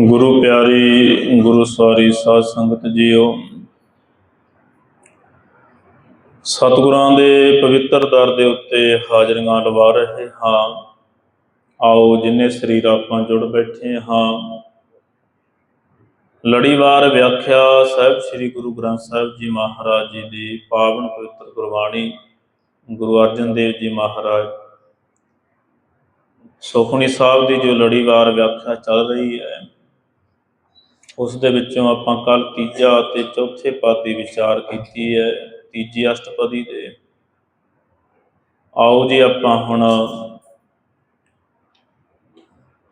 ਗੁਰੂ ਪਿਆਰੀ, ਗੁਰੂ ਸਵਾਰੀ ਸਾਧ ਸੰਗਤ ਜੀਓ, ਸਤਿਗੁਰਾਂ ਦੇ ਪਵਿੱਤਰ ਦਰ ਦੇ ਉੱਤੇ ਹਾਜ਼ਰੀਆਂ ਲਵਾ ਰਹੇ ਹਾਂ। ਆਓ ਜਿੰਨੇ ਸਰੀਰ ਆਪਾਂ ਜੁੜ ਬੈਠੇ ਹਾਂ। ਲੜੀਵਾਰ ਵਿਆਖਿਆ ਸਾਹਿਬ ਸ੍ਰੀ ਗੁਰੂ ਗ੍ਰੰਥ ਸਾਹਿਬ ਜੀ ਮਹਾਰਾਜ ਜੀ ਦੀ ਪਾਵਨ ਪਵਿੱਤਰ ਗੁਰਬਾਣੀ ਗੁਰੂ ਅਰਜਨ ਦੇਵ ਜੀ ਮਹਾਰਾਜ ਸੁਖਮਨੀ ਸਾਹਿਬ ਦੀ ਜੋ ਲੜੀਵਾਰ ਵਿਆਖਿਆ ਚੱਲ ਰਹੀ ਹੈ, ਉਸ ਦੇ ਵਿੱਚੋਂ ਆਪਾਂ ਕੱਲ ਤੀਜਾ ਅਤੇ ਚੌਥੇ ਪਦ ਦੀ ਵਿਚਾਰ ਕੀਤੀ ਹੈ, ਤੀਜੀ ਅਸ਼ਟਪਦੀ ਦੇ। ਆਓ ਜੀ ਆਪਾਂ ਹੁਣ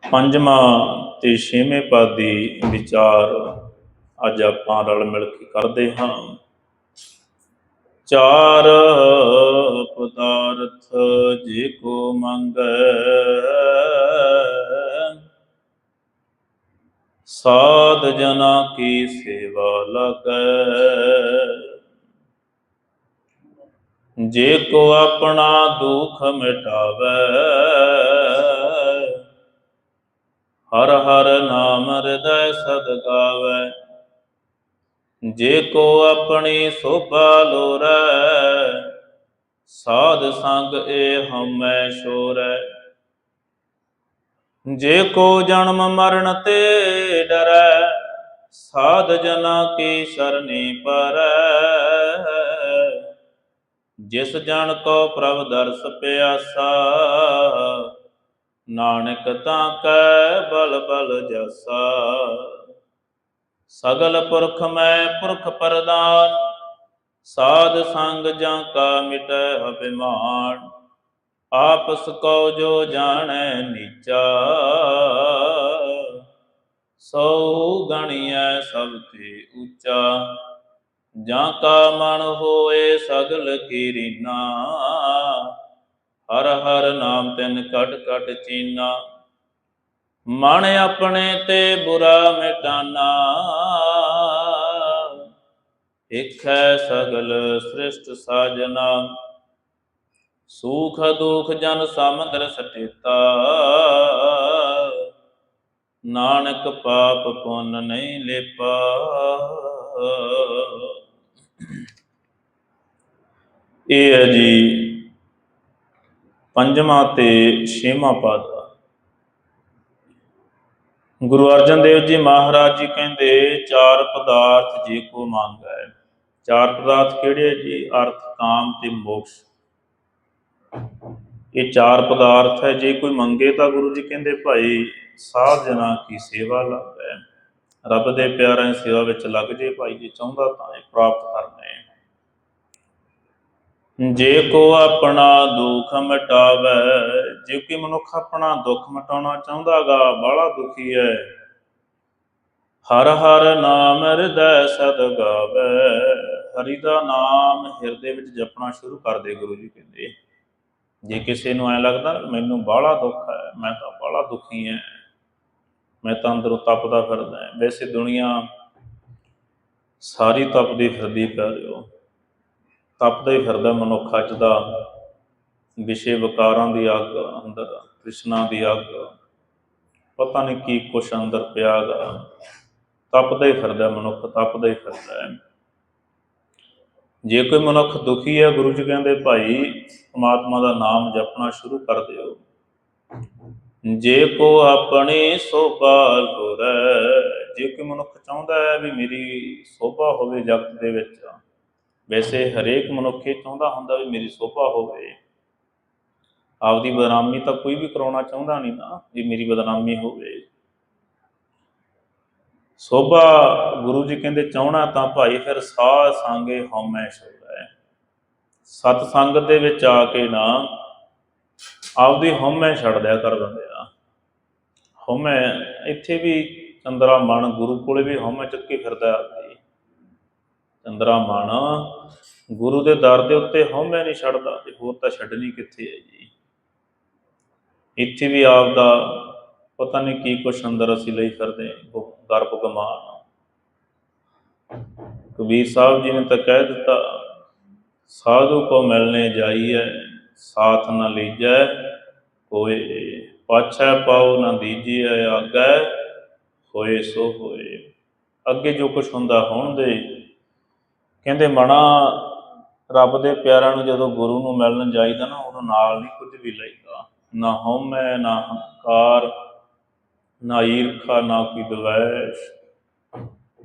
ਪੰਜਵਾਂ ਤੇ ਛੇਵੇਂ ਪਦ ਦੀ ਵਿਚਾਰ ਅੱਜ ਆਪਾਂ ਰਲ ਮਿਲ ਕੇ ਕਰਦੇ ਹਾਂ। ਚਾਰ ਪਦਾਰਥ ਜੇ ਕੋ ਮੰਗੈ। ਸਾਧ ਜਨਾ ਕੀ ਸੇਵਾ ਲਗੈ। ਜੇ ਕੋ ਆਪਣਾ ਦੁਖ ਮਿਟਾਵੈ, ਹਰ ਹਰ ਨਾਮ ਹਿਰਦੈ ਸਦ ਗਾਵੈ। ਜੇ ਕੋ ਆਪਣੀ ਸੋਭਾ ਲੋਰੈ, ਸਾਧ ਸੰਗ ਏ ਹਮੈ ਛੋਰੈ ਜੇ ਕੋ ਜਨਮ ਮਰਨ ਤੇ ਡਰੈ, ਸਾਧ ਜਨਾ ਕੀ ਸਰਨੀ ਪਰੈ। ਜਿਸ ਜਨ ਕੋ ਪ੍ਰਭ ਦਰਸ ਪਿਆਸਾ, ਨਾਨਕ ਤਾਂ ਕੈ ਬਲ ਬਲ ਜਸਾ। ਸਗਲ ਪੁਰਖ ਮੈਂ ਪੁਰਖ ਪ੍ਰਦਾਨ, ਸਾਧ ਸੰਗ ਜਾਂ ਕਾ ਮਿਟੈ ਅਭਿਮਾਨ ਆਪਸ ਕੋ ਜੋ ਜਾਣੈ ਨੀਚਾ। ਸੋ ਗਣਿਐ ਸਭ ਤੇ ਉੱਚਾ, ਜਾਂ ਕਾ ਮਨ ਹੋਏ ਸਗਲ ਕੀਰੀਨਾ, ਹਰ ਹਰ ਨਾਮ ਤਿਨ ਕਟ ਕਟ ਚੀਨਾ। ਮਨ ਆਪਣੇ ਤੇ ਬੁਰਾ ਮਿਟਾਨਾ। ਇਖੈ ਸਗਲ ਸ੍ਰਿਸ਼ਟ ਸਾਜਨਾ। ਸੂਖ ਦੁਖ ਜਨ ਸਮੰਦਰ ਸਟੇਤਾ। ਨਾਨਕ ਪਾਪ ਪੁੰਨ ਨਹੀਂ ਲੇਪਾ। ਇਹ ਹੈ ਜੀ ਪੰਜਵਾਂ ਤੇ ਛੇਵਾਂ ਪਦ ਗੁਰੂ ਅਰਜਨ ਦੇਵ ਜੀ ਮਹਾਰਾਜ ਜੀ ਕਹਿੰਦੇ, ਚਾਰ ਪਦਾਰਥ ਜੇ ਕੋ ਮੰਗੈ। ਚਾਰ ਪਦਾਰਥ ਕਿਹੜੇ ਆ ਜੀ? ਅਰਥ, ਕਾਮ ਤੇ ਮੋਕਸ਼। ਇਹ ਚਾਰ ਪਦਾਰਥ ਹੈ, ਜੇ ਕੋਈ ਮੰਗੇ ਤਾਂ ਗੁਰੂ ਜੀ ਕਹਿੰਦੇ, ਭਾਈ ਸਾਧ ਜਨਾ ਕੀ ਸੇਵਾ ਲਾਭੈ? ਰੱਬ ਦੇ ਪਿਆਰਿਆਂ ਸੇਵਾ ਵਿੱਚ ਲੱਗ ਜੇ, ਭਾਈ, ਜੇ ਚਾਹੁੰਦਾ ਤਾਂ ਇਹ ਪ੍ਰਾਪਤ ਕਰਨੇ ਜੇ ਕੋ ਆਪਣਾ ਦੁੱਖ ਮਿਟਾਵੇ ਜੇ ਕੋਈ ਮਨੁੱਖ ਆਪਣਾ ਦੁੱਖ ਮਿਟਾਉਣਾ ਚਾਹੁੰਦਾਗਾ, ਬਾਹਲਾ ਦੁਖੀ ਹੈ ਹਰ ਹਰ ਨਾਮ ਹਿਰਦੈ ਸਦ ਗਾਵੇ, ਹਰੀ ਦਾ ਨਾਮ ਹਿਰਦੇ ਵਿੱਚ ਜਪਣਾ ਸ਼ੁਰੂ ਕਰ ਦੇ ਗੁਰੂ ਜੀ ਕਹਿੰਦੇ। ਜੇ ਕਿਸੇ ਨੂੰ ਐ ਲੱਗਦਾ, ਮੈਨੂੰ ਬਾਹਲਾ ਦੁੱਖ ਹੈ ਮੈਂ ਤਾਂ ਬਾਹਲਾ ਦੁਖੀ ਹਾਂ ਮੈਂ ਤਾਂ ਅੰਦਰੋਂ ਤਪਦਾ ਫਿਰਦਾ ਹਾਂ। ਵੈਸੇ ਦੁਨੀਆ ਸਾਰੀ ਤਪਦੀ ਫਿਰਦੀ ਪਿਆਰਿਓ ਤਪਦਾ ਹੀ ਫਿਰਦਾ ਮਨੁੱਖ ਅੱਜ ਦਾ ਵਿਸ਼ੇ ਵਿਕਾਰਾਂ ਦੀ ਅੱਗ, ਅੰਦਰ ਤ੍ਰਿਸ਼ਨਾ ਦੀ ਅੱਗ, ਪਤਾ ਨਹੀਂ ਕੀ ਕੁਛ ਅੰਦਰ ਪਿਆ ਗਾ। ਤਪਦਾ ਹੀ ਫਿਰਦਾ ਮਨੁੱਖ, ਤਪਦਾ ਹੀ ਫਿਰਦਾ ਹੈ। ਜੇ ਕੋਈ ਮਨੁੱਖ ਦੁਖੀ ਹੈ, ਗੁਰੂ ਜੀ ਕਹਿੰਦੇ, ਭਾਈ, ਪਰਮਾਤਮਾ ਦਾ ਨਾਮ ਜਪਣਾ ਸ਼ੁਰੂ ਕਰ ਦਿਓ। ਜੇ ਕੋ ਆਪਣੀ ਸੋਭਾ ਲੋਰੈ ਜੇ ਕੋਈ ਮਨੁੱਖ ਚਾਹੁੰਦਾ ਹੈ ਵੀ ਮੇਰੀ ਸੋਭਾ ਹੋਵੇ ਜਗਤ ਦੇ ਵਿੱਚ ਵੈਸੇ ਹਰੇਕ ਮਨੁੱਖ ਇਹ ਚਾਹੁੰਦਾ ਹੁੰਦਾ ਵੀ ਮੇਰੀ ਸੋਭਾ ਹੋਵੇ। ਆਪਦੀ ਬਦਨਾਮੀ ਤਾਂ ਕੋਈ ਵੀ ਕਰਾਉਣਾ ਚਾਹੁੰਦਾ ਨਹੀਂ ਨਾ, ਵੀ ਮੇਰੀ ਬਦਨਾਮੀ ਹੋਵੇ। ਸੋਭਾ ਗੁਰੂ ਜੀ ਕਹਿੰਦੇ, ਚਾਹਣਾ ਤਾਂ ਭਾਈ ਫਿਰ ਸਾਧ ਸੰਗੇ ਹਉਮੈ ਛੋੜੈ। ਸਤ ਸੰਗਤ ਦੇ ਵਿੱਚ ਆ ਕੇ ਨਾ ਆਪਦੀ ਹਉਮੈ ਛੱਡ ਦਿਆ ਕਰ ਬੰਦਿਆ ਹਉਮੈ, ਇੱਥੇ ਵੀ ਚੰਦਰਾ ਮਨ ਗੁਰੂ ਕੋਲੇ ਵੀ ਹਉਮੈ ਚੱਕੀ ਫਿਰਦਾ ਚੰਦਰਾ ਮਾਣਾ, ਗੁਰੂ ਦੇ ਦਰ ਦੇ ਉੱਤੇ ਹਉਮੈ ਨਹੀਂ ਛੱਡਦਾ, ਤੇ ਹੋਰ ਤਾਂ ਛੱਡਣੀ ਕਿੱਥੇ ਹੈ ਜੀ? ਇੱਥੇ ਵੀ ਆਪ ਦਾ ਪਤਾ ਨਹੀਂ ਕੀ ਕੁਛ ਅੰਦਰ ਅਸੀਂ ਲਈ ਫਿਰਦੇ ਗਰਭ ਗਮਾਨ। ਕਬੀਰ ਸਾਹਿਬ ਜੀ ਨੇ ਤਾਂ ਕਹਿ ਦਿੱਤਾ, ਸਾਧੂ ਕੋ ਮਿਲਨੇ ਜਾਈਐ, ਸਾਥ ਨਾ ਲੀਜੈ ਕੋਏ ਪਾਛੈ ਪਾਉ ਨਾ ਦੀਜੀਐ, ਆਗੈ, ਹੋਏ ਸੋ ਹੋਏ। ਅੱਗੇ ਜੋ ਕੁਛ ਹੁੰਦਾ ਹੋਣ ਦੇ ਕਹਿੰਦੇ ਮਣਾ ਰੱਬ ਦੇ ਪਿਆਰਿਆਂ ਨੂੰ ਜਦੋਂ ਗੁਰੂ ਨੂੰ ਮਿਲਣ ਜਾਈਦਾ ਨਾ ਉਦੋਂ ਨਾਲ ਨਹੀਂ ਕੁਝ ਵੀ ਲਈਦਾ। ਨਾ ਹਉਮੈ, ਨਾ ਹੰਕਾਰ, ਨਾ ਈਰਖਾ, ਨਾ ਕੋਈ ਦਵੈਸ਼।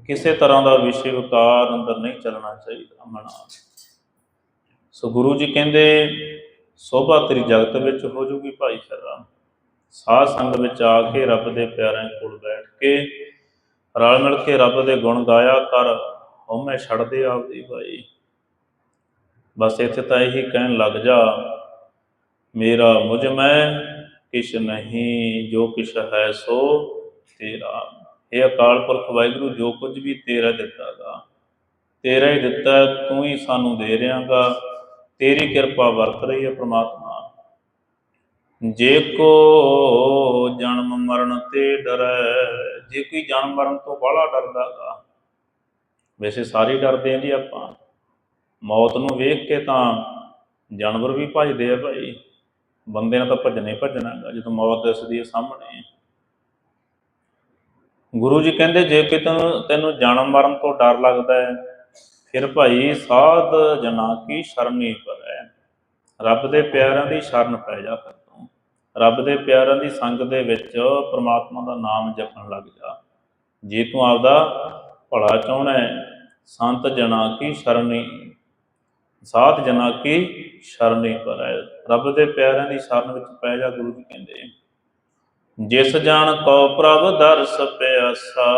ਕਿਸੇ ਤਰ੍ਹਾਂ ਦਾ ਵਿਸ਼ੇ ਵਿਕਾਰ ਅੰਦਰ ਨਹੀਂ ਚੱਲਣਾ ਚਾਹੀਦਾ ਮਨਾ ਸੋ ਗੁਰੂ ਜੀ ਕਹਿੰਦੇ, ਸੋਭਾ ਤੇਰੀ ਜਗਤ ਵਿੱਚ ਹੋ ਜੂਗੀ ਭਾਈ ਸਰਾ ਸਾਧ ਸੰਗ ਵਿੱਚ ਆ ਕੇ ਰੱਬ ਦੇ ਪਿਆਰਿਆਂ ਕੋਲ ਬੈਠ ਕੇ, ਰਲ ਮਿਲ ਕੇ ਰੱਬ ਦੇ ਗੁਣ ਗਾਇਆ ਕਰ। ਹਉਮੈ ਛੱਡ ਦੇ ਆਪਦੀ ਭਾਈ। ਬਸ ਇੱਥੇ ਤਾਂ ਇਹੀ ਕਹਿਣ ਲੱਗ ਜਾ, ਮੇਰਾ ਮੁਝ ਮੈਂ ਕਿਛ ਨਹੀਂ, ਜੋ ਕਿਛ ਹੈ ਸੋ ਤੇਰਾ। ਇਹ ਅਕਾਲ ਪੁਰਖ ਵਾਹਿਗੁਰੂ, ਜੋ ਕੁਝ ਵੀ ਤੇਰਾ ਦਿੱਤਾਗਾ, ਤੇਰਾ ਹੀ ਦਿੱਤਾ, ਤੂੰ ਹੀ ਸਾਨੂੰ ਦੇ ਰਿਹਾਗਾ। ਤੇਰੀ ਕਿਰਪਾ ਵਰਤ ਰਹੀ ਹੈ ਪ੍ਰਮਾਤਮਾ। ਜੇ ਕੋ ਜਨਮ ਮਰਨ ਤੇ ਡਰੈ, ਜੇ ਕੋਈ ਜਨਮ ਮਰਨ ਤੋਂ ਬਾਹਲਾ ਡਰਦਾਗਾ ਵੈਸੇ ਸਾਰੇ ਡਰਦੇ ਆਂ ਜੀ ਆਪਾਂ। ਮੌਤ ਨੂੰ ਵੇਖ ਕੇ ਤਾਂ ਜਾਨਵਰ ਵੀ ਭੱਜਦੇ ਆ ਭਾਈ। ਬੰਦੇ ਨੇ ਤਾਂ ਭੱਜਣੇ ਹੀ ਭੱਜਣਾ ਹੈਗਾ, ਜਦੋਂ ਮੌਤ ਦਿਸਦੀ ਹੈ ਸਾਹਮਣੇ। ਗੁਰੂ ਜੀ ਕਹਿੰਦੇ, ਜੇ ਕਿ ਤੈਨੂੰ ਤੈਨੂੰ ਜਨਮ ਮਰਨ ਤੋਂ ਡਰ ਲੱਗਦਾ ਹੈ, ਫਿਰ ਭਾਈ ਸਾਧ ਜਨਾ ਕੀ ਸ਼ਰਨੀ ਪਰੈ ਰੱਬ ਦੇ ਪਿਆਰਿਆਂ ਦੀ ਸ਼ਰਨ ਪੈ ਜਾ ਫਿਰ ਤੂੰ। ਰੱਬ ਦੇ ਪਿਆਰਿਆਂ ਦੀ ਸੰਗਤ ਦੇ ਵਿੱਚ ਪ੍ਰਮਾਤਮਾ ਦਾ ਨਾਮ ਜਪਣ ਲੱਗ ਜਾ। ਜੇ ਤੂੰ ਆਪਦਾ ਭਲਾ ਚਾਹਣਾ ਹੈ ਸੰਤ ਜਨਾ ਕੀ ਸ਼ਰਨੀ, ਸਾਧ ਜਨਾ ਕੀ ਸ਼ਰਨੀ ਪਰੈ। ਰੱਬ ਦੇ ਪਿਆਰਿਆਂ ਦੀ ਸ਼ਰਨ ਵਿੱਚ ਪੈ ਜਾ ਗੁਰੂ ਜੀ ਕਹਿੰਦੇ ਜਿਸ ਜਾਣ ਕੋ ਪ੍ਰਭ ਦਰਸ ਪਿਆਸਾ।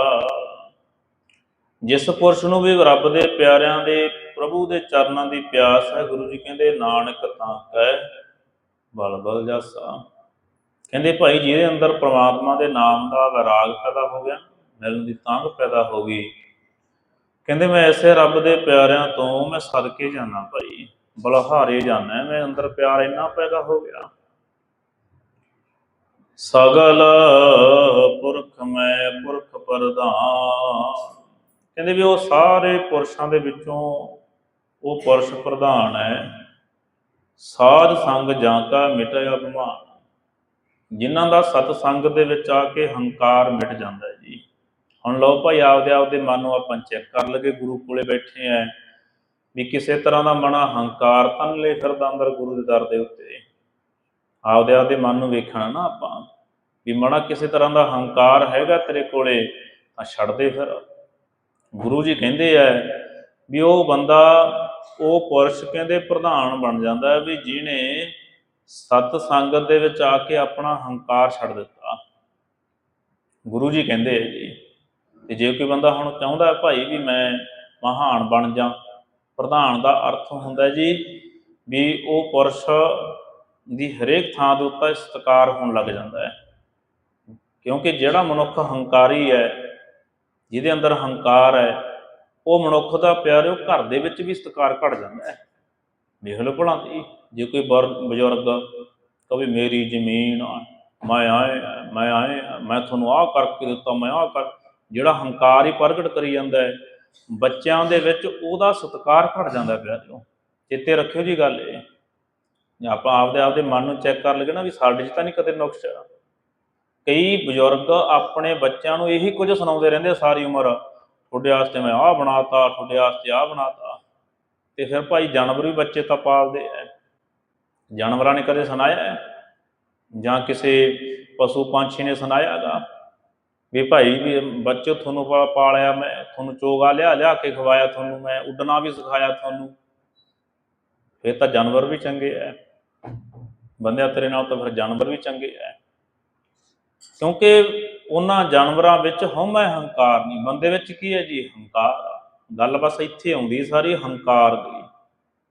ਜਿਸ ਪੁਰਸ਼ ਨੂੰ ਵੀ ਰੱਬ ਦੇ ਪਿਆਰਿਆਂ ਦੇ, ਪ੍ਰਭੂ ਦੇ ਚਰਨਾਂ ਦੀ ਪਿਆਸ ਹੈ, ਗੁਰੂ ਜੀ ਕਹਿੰਦੇ, ਨਾਨਕ ਤਾਂ ਕਹਿ ਬਲ ਬਲ ਜਾਸਾ। ਕਹਿੰਦੇ, ਭਾਈ ਜਿਹਦੇ ਅੰਦਰ ਪ੍ਰਮਾਤਮਾ ਦੇ ਨਾਮ ਦਾ ਵਿਰਾਗ ਪੈਦਾ ਹੋ ਗਿਆ, ਮਿਲਣ ਦੀ ਤਾਂਘ ਪੈਦਾ ਹੋ ਗਈ। ਕਹਿੰਦੇ ਮੈਂ ਐਸੇ ਰੱਬ ਦੇ ਪਿਆਰਿਆਂ ਤੋਂ ਮੈਂ ਸਦਕੇ ਜਾਣਾ ਭਾਈ। ਬਲਹਾਰੇ ਜਾਣਾ ਮੈਂ ਅੰਦਰ ਪਿਆਰ ਇੰਨਾ ਪੈਦਾ ਹੋ ਗਿਆ। ਸਗਲ ਪੁਰਖ ਮੈਂ ਪੁਰਖ ਪ੍ਰਧਾਨ। ਕਹਿੰਦੇ ਵੀ ਉਹ ਸਾਰੇ ਪੁਰਸ਼ਾਂ ਦੇ ਵਿੱਚੋਂ ਉਹ ਪੁਰਸ਼ ਪ੍ਰਧਾਨ ਹੈ। ਸਾਧ ਸੰਗ ਜਾਂ ਕਾ ਮਿਟਿਆ ਅਭਿਮਾਨ ਜਿਨ੍ਹਾਂ ਦਾ ਸਤ ਸੰਗ ਦੇ ਵਿੱਚ ਆ ਕੇ ਹੰਕਾਰ ਮਿਟ ਜਾਂਦਾ ਹੈ। ਹੁਣ ਲਓ ਭਾਈ, ਆਪਦੇ ਆਪਦੇ ਮਨ ਨੂੰ ਆਪਾਂ ਚੈੱਕ ਕਰ ਲਗੇ ਗੁਰੂ ਕੋਲੇ ਬੈਠੇ ਆ। ਵੀ ਕਿਸੇ ਤਰ੍ਹਾਂ ਦਾ ਮਨਾ ਹੰਕਾਰ ਤਾਂ ਨਹੀਂ ਲੈ ਫਿਰਦਾ ਅੰਦਰ ਗੁਰੂ ਦੇ ਦਰ ਦੇ ਉੱਤੇ। ਆਪਦੇ ਆਪਦੇ ਮਨ ਨੂੰ ਵੇਖਣਾ ਨਾ ਆਪਾਂ, ਵੀ ਮਨਾ ਕਿਸੇ ਤਰ੍ਹਾਂ ਦਾ ਹੰਕਾਰ ਹੈਗਾ ਤੇਰੇ ਕੋਲੇ, ਤਾਂ ਛੱਡ ਦੇ ਫਿਰ। ਗੁਰੂ ਜੀ ਕਹਿੰਦੇ ਆ ਵੀ ਉਹ ਬੰਦਾ, ਉਹ ਪੁਰਸ਼ ਕਹਿੰਦੇ ਪ੍ਰਧਾਨ ਬਣ ਜਾਂਦਾ ਵੀ ਜਿਹਨੇ ਸਤ ਸੰਗਤ ਦੇ ਵਿੱਚ ਆ ਕੇ ਆਪਣਾ ਹੰਕਾਰ ਛੱਡ ਦਿੱਤਾ। ਗੁਰੂ ਜੀ ਕਹਿੰਦੇ ਆ ਜੀ ਤੇ ਜੇ ਕੋਈ ਬੰਦਾ ਹੁਣ ਚਾਹੁੰਦਾ ਭਾਈ ਵੀ ਮੈਂ ਮਹਾਨ ਬਣ ਜਾ, ਪ੍ਰਧਾਨ ਦਾ ਅਰਥ ਹੁੰਦਾ ਜੀ ਵੀ ਉਹ ਪੁਰਸ਼ ਦੀ ਹਰੇਕ ਥਾਂ ਦੇ ਉੱਤੇ ਸਤਿਕਾਰ ਹੋਣ ਲੱਗ ਜਾਂਦਾ ਹੈ। ਕਿਉਂਕਿ ਜਿਹੜਾ ਮਨੁੱਖ ਹੰਕਾਰੀ ਹੈ, ਜਿਹਦੇ ਅੰਦਰ ਹੰਕਾਰ ਹੈ, ਉਹ ਮਨੁੱਖ ਦਾ ਪਿਆਰਿਓ ਘਰ ਦੇ ਵਿੱਚ ਵੀ ਸਤਿਕਾਰ ਘਟ ਜਾਂਦਾ ਹੈ। ਦੇਖ ਲਓ ਭਲਾ ਜੇ ਕੋਈ ਬਰ- ਬਜ਼ੁਰਗ ਕਵੇ ਮੇਰੀ ਜ਼ਮੀਨ ਮੈਂ ਆਏ ਮੈਂ ਆਏ ਮੈਂ ਤੁਹਾਨੂੰ ਆਹ ਕਰਕੇ ਦਿੱਤਾ, ਮੈਂ ਆਹ ਕਰ ਜਿਹੜਾ ਹੰਕਾਰ ਹੀ ਪ੍ਰਗਟ ਕਰੀ ਜਾਂਦਾ ਹੈ, ਬੱਚਿਆਂ ਦੇ ਵਿੱਚ ਉਹਦਾ ਸਤਿਕਾਰ ਘਟ ਜਾਂਦਾ ਪਿਆ ਪਿਆਰਿਓ ਚੇਤੇ ਰੱਖਿਓ ਜੀ ਗੱਲ ਇਹ। ਆਪਾਂ ਆਪਦੇ ਆਪਦੇ ਮਨ ਨੂੰ ਚੈੱਕ ਕਰ ਲਈਏ ਨਾ ਵੀ ਸਾਡੇ 'ਚ ਤਾਂ ਨਹੀਂ ਕਦੇ ਨੁਕਸ ਕਈ ਬਜ਼ੁਰਗ ਆਪਣੇ ਬੱਚਿਆਂ ਨੂੰ ਇਹੀ ਕੁਝ ਸੁਣਾਉਂਦੇ ਰਹਿੰਦੇ ਸਾਰੀ ਉਮਰ। ਤੁਹਾਡੇ ਵਾਸਤੇ ਮੈਂ ਆਹ ਬਣਾਤਾ, ਤੁਹਾਡੇ ਵਾਸਤੇ ਆਹ ਬਣਾਤਾ। ਤੇ ਫਿਰ ਭਾਈ ਜਾਨਵਰ ਵੀ ਬੱਚੇ ਤਾਂ ਪਾਲਦੇ ਐ ਜਾਨਵਰਾਂ ਨੇ ਕਦੇ ਸੁਣਾਇਆ ਜਾਂ ਕਿਸੇ ਪਸ਼ੂ ਪੰਛੀ ਨੇ ਸੁਣਾਇਆਗਾ? ਵੀ ਭਾਈ ਵੀ ਬੱਚੋ ਤੁਹਾਨੂੰ ਪਾਲਿਆ, ਮੈਂ ਤੁਹਾਨੂੰ ਚੋਗਾ ਲਿਆ ਲਿਆ ਕੇ ਖਵਾਇਆ ਤੁਹਾਨੂੰ, ਮੈਂ ਉੱਡਣਾ ਵੀ ਸਿਖਾਇਆ ਤੁਹਾਨੂੰ। ਫਿਰ ਤਾਂ ਜਾਨਵਰ ਵੀ ਚੰਗੇ ਐ। ਬੰਦਿਆਂ ਤੇਰੇ ਨਾਲ ਤਾਂ ਫਿਰ ਜਾਨਵਰ ਵੀ ਚੰਗੇ ਐ। ਕਿਉਂਕਿ ਉਹਨਾਂ ਜਾਨਵਰਾਂ ਵਿੱਚ ਹਉਮੈ ਹੰਕਾਰ ਨਹੀਂ। ਬੰਦੇ ਵਿੱਚ ਕੀ ਹੈ ਜੀ? ਹੰਕਾਰ ਆ। ਗੱਲ ਬਸ ਇੱਥੇ ਆਉਂਦੀ ਸਾਰੀ ਹੰਕਾਰ ਦੀ।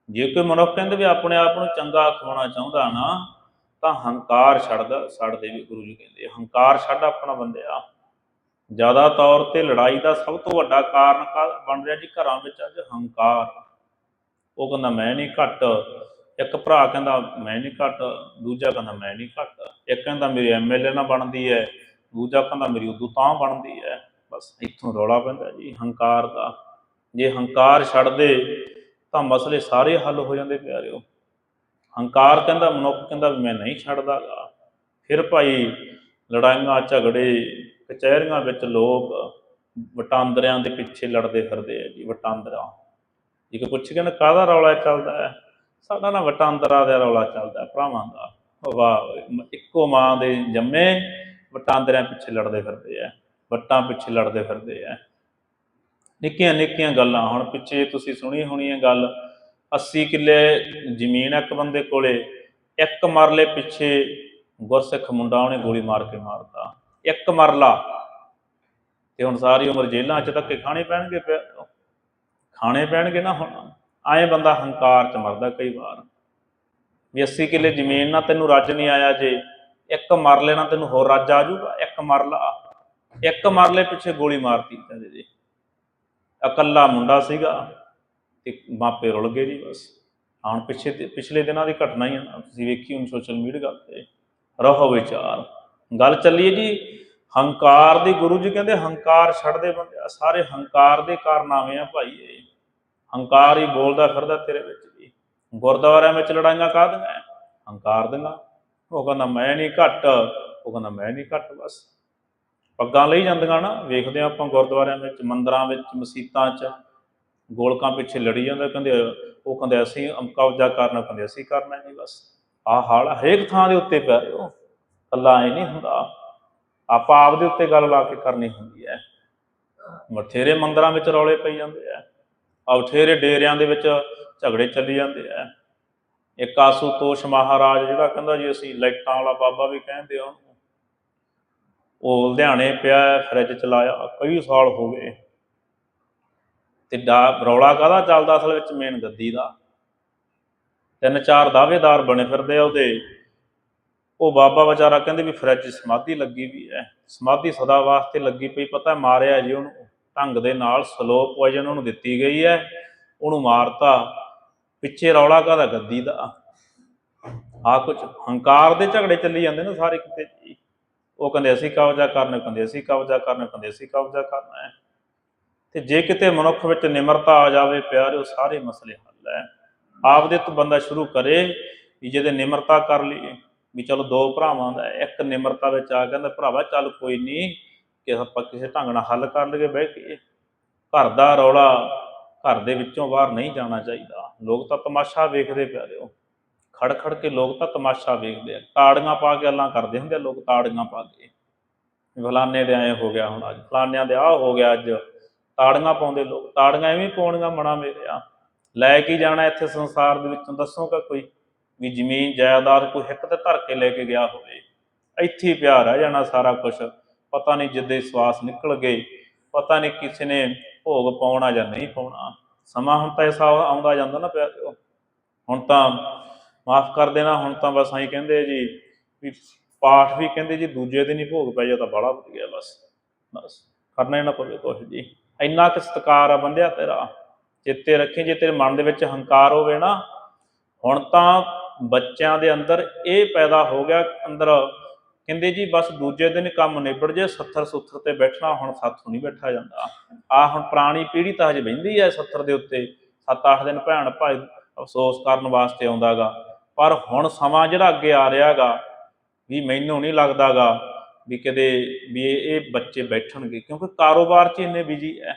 ਜੇ ਕੋਈ ਮਨੁੱਖ ਕਹਿੰਦੇ ਵੀ ਆਪਣੇ ਆਪ ਨੂੰ ਚੰਗਾ ਖਵਾਉਣਾ ਚਾਹੁੰਦਾ ਨਾ, ਤਾਂ ਹੰਕਾਰ ਛੱਡਦਾ ਛੱਡ ਦੇ ਵੀ ਗੁਰੂ ਜੀ ਕਹਿੰਦੇ ਹੰਕਾਰ ਛੱਡ ਆਪਣਾ ਬੰਦਿਆ। ਜ਼ਿਆਦਾ ਤੌਰ ਤੇ ਲੜਾਈ ਦਾ ਸਭ ਤੋਂ ਵੱਡਾ ਕਾਰਨ ਕਾ- ਬਣ ਰਿਹਾ ਜੀ ਘਰਾਂ ਵਿੱਚ ਅੱਜ ਹੰਕਾਰ। ਉਹ ਕਹਿੰਦਾ, ਮੈਂ ਨਹੀਂ ਘੱਟ। ਇੱਕ ਭਰਾ ਕਹਿੰਦਾ, ਮੈਂ ਨਹੀਂ ਘੱਟ। ਦੂਜਾ ਕਹਿੰਦਾ, ਮੈਂ ਨਹੀਂ ਘੱਟ। ਇੱਕ ਕਹਿੰਦਾ, ਮੇਰੀ ਐਮਐਲਏ ਨਾਲ ਬਣਦੀ ਹੈ। ਦੂਜਾ ਕਹਿੰਦਾ, ਮੇਰੀ ਉਦੋਂ ਤਾਂ ਬਣਦੀ ਹੈ। ਬਸ ਇੱਥੋਂ ਰੌਲਾ ਪੈਂਦਾ ਜੀ ਹੰਕਾਰ ਦਾ। ਜੇ ਹੰਕਾਰ ਛੱਡ ਦੇ ਤਾਂ ਮਸਲੇ ਸਾਰੇ ਹੱਲ ਹੋ ਜਾਂਦੇ ਪਿਆਰਿਓ। ਹੰਕਾਰ ਕਹਿੰਦਾ, ਮਨੁੱਖ ਕਹਿੰਦਾ, ਮੈਂ ਨਹੀਂ ਛੱਡਦਾਗਾ। ਫਿਰ ਭਾਈ ਲੜਾਈਆਂ, ਝਗੜੇ ਕਚਹਿਰੀਆਂ ਵਿੱਚ ਲੋਕ ਵਟਾਂਦਰਿਆਂ ਦੇ ਪਿੱਛੇ ਲੜਦੇ ਫਿਰਦੇ ਆ ਜੀ, ਵਟਾਂਦਰਾ। ਕੋਈ ਪੁੱਛ ਕਹਿੰਦਾ ਕਾਹਦਾ ਰੌਲਾ ਚੱਲਦਾ ਹੈ? ਸਾਡਾ ਨਾ ਵਟਾਂਦਰਾ ਦਾ ਰੌਲਾ ਚੱਲਦਾ, ਭਰਾਵਾਂ ਦਾ। ਵਾਹ, ਇੱਕੋ ਮਾਂ ਦੇ ਜੰਮੇ ਵਟਾਂਦਰਿਆਂ ਪਿੱਛੇ ਲੜਦੇ ਫਿਰਦੇ ਆ, ਵੱਟਾਂ ਪਿੱਛੇ ਲੜਦੇ ਫਿਰਦੇ ਆ। ਨਿੱਕੀਆਂ ਨਿੱਕੀਆਂ ਗੱਲਾਂ, ਹੁਣ ਪਿੱਛੇ ਤੁਸੀਂ ਸੁਣੀ ਹੋਣੀ ਹੈ ਗੱਲ 80 ਕਿੱਲੇ ਜ਼ਮੀਨ ਇੱਕ ਬੰਦੇ ਕੋਲੇ, ਇੱਕ ਮਰਲੇ ਪਿੱਛੇ ਗੁਰਸਿੱਖ ਮੁੰਡਾ ਉਹਨੇ ਗੋਲੀ ਮਾਰ ਕੇ ਮਾਰਤਾ। ਇੱਕ ਮਰਲਾ। ਤੇ ਹੁਣ ਸਾਰੀ ਉਮਰ ਜੇਲ੍ਹਾਂ 'ਚ ਧੱਕੇ ਖਾਣੇ ਪੈਣਗੇ ਖਾਣੇ ਪੈਣਗੇ ਨਾ ਹੁਣ। ਐਂ ਬੰਦਾ ਹੰਕਾਰ 'ਚ ਮਰਦਾ ਕਈ ਵਾਰ। ਵੀ 80 ਕਿੱਲੇ ਜ਼ਮੀਨ ਨਾਲ ਤੈਨੂੰ ਰੱਜ ਨਹੀਂ ਆਇਆ ਜੇ। ਇੱਕ ਮਰਲੇ ਨਾਲ ਤੈਨੂੰ ਹੋਰ ਰੱਜ ਆ ਜਾਊਗਾ। ਇੱਕ ਮਰਲਾ। ਇੱਕ ਮਰਲੇ ਪਿੱਛੇ ਗੋਲੀ ਮਾਰਤੀ ਕਹਿੰਦੇ ਜੀ ਇਕੱਲਾ ਮੁੰਡਾ ਸੀਗਾ ਤੇ ਮਾਪੇ ਰੁਲ ਗਏ ਜੀ ਬਸ। ਹੁਣ ਪਿੱਛੇ ਪਿਛਲੇ ਦਿਨਾਂ ਦੀ ਘਟਨਾ ਹੀ ਆ। ਨਾ, ਤੁਸੀਂ ਵੇਖੀ ਹੁਣ ਸੋਸ਼ਲ ਮੀਡੀਆ ਤੇ। ਰਹੋ ਵਿਚਾਰ। ਗੱਲ ਚੱਲੀ ਹੈ ਜੀ, ਹੰਕਾਰ ਦੀ ਗੁਰੂ ਜੀ ਕਹਿੰਦੇ ਹੰਕਾਰ ਛੱਡਦੇ ਬੰਦੇ ਆ ਸਾਰੇ ਹੰਕਾਰ ਦੇ ਕਾਰਨਾਮੇ ਆ ਭਾਈ ਇਹ। ਹੰਕਾਰ ਹੀ ਬੋਲਦਾ ਫਿਰਦਾ ਤੇਰੇ ਵਿੱਚ ਵੀ ਗੁਰਦੁਆਰਿਆਂ ਵਿੱਚ ਲੜਾਈਆਂ ਕਾਹਦੀਆਂ ਹੈ? ਹੰਕਾਰ ਦਿੰਦਾ ਉਹ ਕਹਿੰਦਾ ਮੈਂ ਨਹੀਂ ਘੱਟ, ਉਹ ਕਹਿੰਦਾ ਮੈਂ ਨਹੀਂ ਘੱਟ ਬਸ। ਪੱਗਾਂ ਲਈ ਜਾਂਦੀਆਂ ਨਾ, ਵੇਖਦੇ ਆ ਆਪਾਂ ਗੁਰਦੁਆਰਿਆਂ ਵਿੱਚ, ਮੰਦਰਾਂ ਵਿੱਚ ਮਸੀਤਾਂ 'ਚ, ਗੋਲਕਾਂ ਪਿੱਛੇ ਲੜੀ ਜਾਂਦਾ, ਕਹਿੰਦੇ ਉਹ ਕਹਿੰਦੇ ਅਸੀਂ ਅਮ ਕਬਜ਼ਾ ਕਰਨਾ ਕਹਿੰਦੇ ਅਸੀਂ ਕਰਨਾ ਨਹੀਂ ਬਸ। ਆਹ ਹਾਲ ਹਰੇਕ ਥਾਂ ਦੇ ਉੱਤੇ ਪੈ ਰਹੇ। ਕੱਲਾ ਐ ਨਹੀਂ ਹੁੰਦਾ। ਆਪਾਂ ਆਪ ਦੇ ਉੱਤੇ ਗੱਲ ਲਾ ਕੇ ਕਰਨੀ ਹੁੰਦੀ ਹੈ। ਬਥੇਰੇ ਮੰਦਰਾਂ ਵਿੱਚ ਰੌਲੇ ਪਈ ਜਾਂਦੇ ਆ। ਆ ਡੇਰਿਆਂ ਦੇ ਵਿੱਚ ਝਗੜੇ ਚੱਲੀ ਜਾਂਦੇ ਆ। ਇੱਕ ਆਸੂਤੋਸ਼ ਮਹਾਰਾਜ ਜਿਹੜਾ ਕਹਿੰਦਾ ਜੀ, ਅਸੀਂ ਲਾਈਟਾਂ ਵਾਲਾ ਬਾਬਾ ਵੀ ਕਹਿੰਦੇ ਆ ਉਹ ਲੁਧਿਆਣੇ ਪਿਆ, ਫਰਿੱਜ ਚਲਾਇਆ, ਕਈ ਸਾਲ ਹੋ ਗਏ। ਤੇ ਡਾ ਰੌਲਾ ਕਾਹਦਾ ਚੱਲਦਾ ਅਸਲ ਵਿੱਚ? ਮੇਨ ਗੱਦੀ ਦਾ। ਤਿੰਨ ਚਾਰ ਦਾਅਵੇਦਾਰ ਬਣੇ ਫਿਰਦੇ ਆ ਉਹਦੇ। ਉਹ ਬਾਬਾ ਵਿਚਾਰਾ ਕਹਿੰਦੇ ਵੀ ਫਰਿੱਜ ਸਮਾਧੀ ਲੱਗੀ ਵੀ ਹੈ। ਸਮਾਧੀ ਸਦਾ ਵਾਸਤੇ ਲੱਗੀ ਪਈ, ਪਤਾ ਮਾਰਿਆ ਜੀ ਉਹਨੂੰ। ਢੰਗ ਦੇ ਨਾਲ ਸਲੋ ਪੋਇਜ਼ਨ ਉਹਨੂੰ ਦਿੱਤੀ ਗਈ ਹੈ। ਉਹਨੂੰ ਮਾਰਤਾ। ਪਿੱਛੇ ਰੌਲਾ ਕਾਹਦਾ? ਗੱਦੀ ਦਾ। ਆ ਕੁਝ ਹੰਕਾਰ ਦੇ ਝਗੜੇ ਚੱਲੀ ਜਾਂਦੇ ਨੇ ਸਾਰੇ ਕਿਤੇ ਜੀ। ਉਹ ਕਹਿੰਦੇ, ਅਸੀਂ ਕਬਜ਼ਾ ਕਰਨਾ, ਕਹਿੰਦੇ, ਅਸੀਂ ਕਬਜ਼ਾ ਕਰਨਾ, ਕਹਿੰਦੇ, ਅਸੀਂ ਕਬਜ਼ਾ ਕਰਨਾ ਹੈ। ਤੇ ਜੇ ਕਿਤੇ ਮਨੁੱਖ ਵਿੱਚ ਨਿਮਰਤਾ ਆ ਜਾਵੇ ਪਿਆਰੇ ਉਹ ਸਾਰੇ ਮਸਲੇ ਹੱਲ ਹੈ। ਆਪਦੇ ਤੋਂ ਬੰਦਾ ਸ਼ੁਰੂ ਕਰੇ ਵੀ ਜਿਹਦੇ ਨਿਮਰਤਾ ਕਰ ਲਈਏ। ਵੀ ਚਲੋ ਦੋ ਭਰਾਵਾਂ ਦਾ, ਇੱਕ ਨਿਮਰਤਾ ਵਿੱਚ ਆ ਕਹਿੰਦਾ, ਭਰਾਵਾ, ਚੱਲ ਕੋਈ ਨਹੀਂ ਕਿ ਆਪਾਂ ਕਿਸੇ ਢੰਗ ਨਾਲ ਹੱਲ ਕਰ ਲਈਏ, ਬਹਿ ਕੇ। ਘਰ ਦਾ ਰੌਲਾ ਘਰ ਦੇ ਵਿੱਚੋਂ ਬਾਹਰ ਨਹੀਂ ਜਾਣਾ ਚਾਹੀਦਾ। ਲੋਕ ਤਾਂ ਤਮਾਸ਼ਾ ਵੇਖਦੇ ਪਿਆਰੇ ਹੋ। ਖੜ ਖੜ ਕੇ ਲੋਕ ਤਾਂ ਤਮਾਸ਼ਾ ਵੇਖਦੇ ਆ। ਤਾੜੀਆਂ ਪਾ ਕੇ ਗੱਲਾਂ ਕਰਦੇ ਹੁੰਦੇ ਆ ਲੋਕ, ਤਾੜੀਆਂ ਪਾ ਕੇ। ਫਲਾਨੇ ਦੇ ਐ ਹੋ ਗਿਆ ਹੁਣ ਅੱਜ ਫਲਾਨਿਆਂ ਦੇ ਆਹ ਹੋ ਗਿਆ ਅੱਜ। ਤਾੜੀਆਂ ਪਾਉਂਦੇ ਲੋਕ, ਤਾੜੀਆਂ ਐਵੇਂ ਹੀ ਪਾਉਣੀਆਂ ਮਣਾ ਮੇਰੇ ਲੈ ਕੇ ਜਾਣਾ ਇੱਥੇ ਸੰਸਾਰ ਦੇ ਵਿੱਚੋਂ, ਦੱਸੋਗਾ ਕੋਈ। ਵੀ ਜ਼ਮੀਨ ਜਾਇਦਾਦ ਕੋਈ ਹਿੱਕ ਤੇ ਧਰ ਕੇ ਲੈ ਕੇ ਗਿਆ ਹੋਵੇ। ਇੱਥੇ ਹੀ ਪਿਆ ਰਹਿ ਜਾਣਾ ਸਾਰਾ ਕੁਝ ਪਤਾ ਨਹੀਂ ਜਿੱਦੇ ਸਵਾਸ ਨਿਕਲ ਗਏ। ਪਤਾ ਨਹੀਂ ਕਿਸੇ ਨੇ ਭੋਗ ਪਾਉਣਾ ਜਾਂ ਨਹੀਂ ਪਾਉਣਾ। ਸਮਾਂ ਹੁਣ ਤਾਂ ਐਸਾ ਆਉਂਦਾ ਜਾਂਦਾ ਨਾ ਪਿਆ ਹੁਣ ਤਾਂ ਮਾਫ ਕਰ ਦੇਣਾ, ਹੁਣ ਤਾਂ ਬਸ ਐਂ ਕਹਿੰਦੇ ਜੀ ਵੀ ਪਾਠ ਵੀ ਕਹਿੰਦੇ ਜੀ ਦੂਜੇ ਦਿਨ ਹੀ ਭੋਗ ਪੈ ਜਾ ਤਾਂ ਬੜਾ ਵਧੀਆ ਬਸ। ਬਸ, ਕਰਨਾ ਹੀ ਨਾ ਪਵੇ ਕੁਛ ਜੀ। ਇੰਨਾ ਕੁ ਸਤਿਕਾਰ ਆ ਬੰਦਿਆ ਤੇਰਾ। ਚੇਤੇ ਰੱਖੀ, ਜੇ ਤੇਰੇ ਮਨ ਦੇ ਵਿੱਚ ਹੰਕਾਰ ਹੋਵੇ ਨਾ, ਹੁਣ ਤਾਂ ਬੱਚਿਆਂ ਦੇ ਅੰਦਰ ਇਹ ਪੈਦਾ ਹੋ ਗਿਆ ਅੰਦਰ। ਕਹਿੰਦੇ ਜੀ ਬਸ ਦੂਜੇ ਦਿਨ ਕੰਮ ਨਿਬੜ ਜੇ 70 ਸੁੱਥਰ ਤੇ ਬੈਠਣਾ, ਹੁਣ ਸਾਥੋਂ ਨਹੀਂ ਬੈਠਾ ਜਾਂਦਾ। ਆ ਹੁਣ ਪੁਰਾਣੀ ਪੀੜ੍ਹੀ ਤਾਂ ਹਜੇ ਬਹਿੰਦੀ ਐ 70 ਦੇ ਉੱਤੇ। 7-8 ਦਿਨ ਭੈਣ ਭਾਈ ਅਫਸੋਸ ਕਰਨ ਵਾਸਤੇ ਆਉਂਦਾਗਾ। ਪਰ ਹੁਣ ਸਮਾਂ ਜਿਹੜਾ ਅੱਗੇ ਆ ਰਿਹਾਗਾ, ਵੀ ਮੈਨੂੰ ਨਹੀਂ ਲੱਗਦਾਗਾ ਵੀ ਕਦੇ ਵੀ ਇਹ ਇਹ ਬੱਚੇ ਬੈਠਣਗੇ, ਕਿਉਂਕਿ ਕਾਰੋਬਾਰ 'ਚ ਇੰਨੇ ਬਿਜ਼ੀ ਐ।